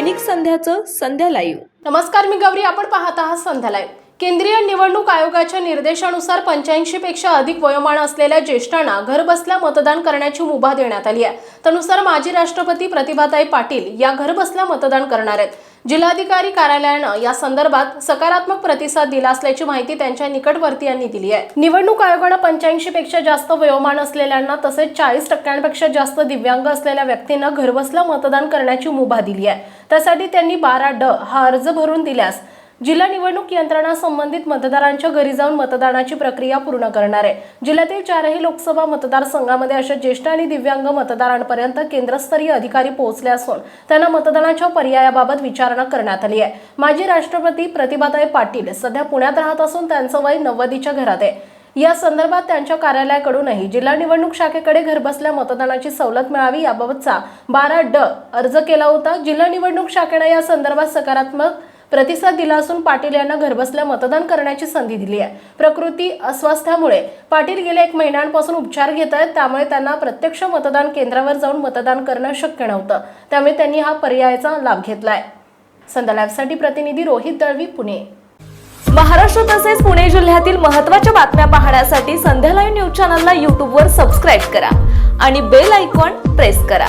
दैनिक संध्याचं संध्या live नमस्कार मी गौरी आपण पाहत आहात संध्या लाईव्ह केंद्रीय निवडणूक आयोगाच्या निर्देशानुसार पंच्याऐंशी पेक्षा अधिक वयोमान असलेल्या ज्येष्ठांना घरबसल्या मतदान करण्याची मुभा देण्यात आली आहे. त्यानुसार माजी राष्ट्रपती प्रतिभाताई पाटील या घरबसल्या मतदान करणार आहेत. जिल्हाधिकारी कार्यालयानं या संदर्भात सकारात्मक प्रतिसाद दिला असल्याची माहिती त्यांच्या निकटवर्तीयांनी दिली आहे. निवडणूक आयोगानं पंच्याऐंशी पेक्षा जास्त वयोमान असलेल्यांना तसेच चाळीस टक्क्यांपेक्षा जास्त दिव्यांग असलेल्या व्यक्तींना घरबसल्या मतदान करण्याची मुभा दिली आहे. त्यासाठी त्यांनी बारा ड हा अर्ज भरून दिल्यास जिल्हा निवडणूक यंत्रणा संबंधित मतदारांच्या घरी जाऊन मतदानाची प्रक्रिया पूर्ण करणार आहे. जिल्ह्यातील चारही लोकसभा मतदारसंघामध्ये अशा ज्येष्ठ आणि दिव्यांग मतदारांपर्यंत केंद्रस्तरीय अधिकारी पोहोचले असून त्यांना मतदानाच्या पर्यायाबाबत विचारणा करण्यात आली आहे. माजी राष्ट्रपती प्रतिभाताई पाटील सध्या पुण्यात राहत असून त्यांचं वय नव्वदीच्या घरात आहे. या संदर्भात त्यांच्या कार्यालयाकडूनही जिल्हा निवडणूक शाखेकडे घरबसल्या मतदानाची सवलत मिळावी याबाबतचा बारा ड अर्ज केला होता. जिल्हा निवडणूक शाखेनं या संदर्भात सकारात्मक प्रतिसाद दिला असून पाटील यांना घरबसल्या मतदान करण्याची संधी दिली आहे. प्रकृती अस्वास्थ्यामुळे पाटील गेल्या एक महिन्यांपासून उपचार घेत आहेत त्यामुळे त्यांना प्रत्यक्ष मतदान केंद्रावर जाऊन मतदान करणं शक्य नव्हतं. त्यामुळे त्यांनी हा पर्यायाचा लाभ घेतलाय. संध्या लाईव्हसाठी प्रतिनिधी रोहित दळवी पुणे. महाराष्ट्र तसेच पुणे जिल्ह्यातील महत्त्वाच्या बातम्या पाहण्यासाठी संध्या लाईव्ह न्यूज चॅनलला यूट्यूबवर सबस्क्राईब करा आणि बेल आयकॉन प्रेस करा.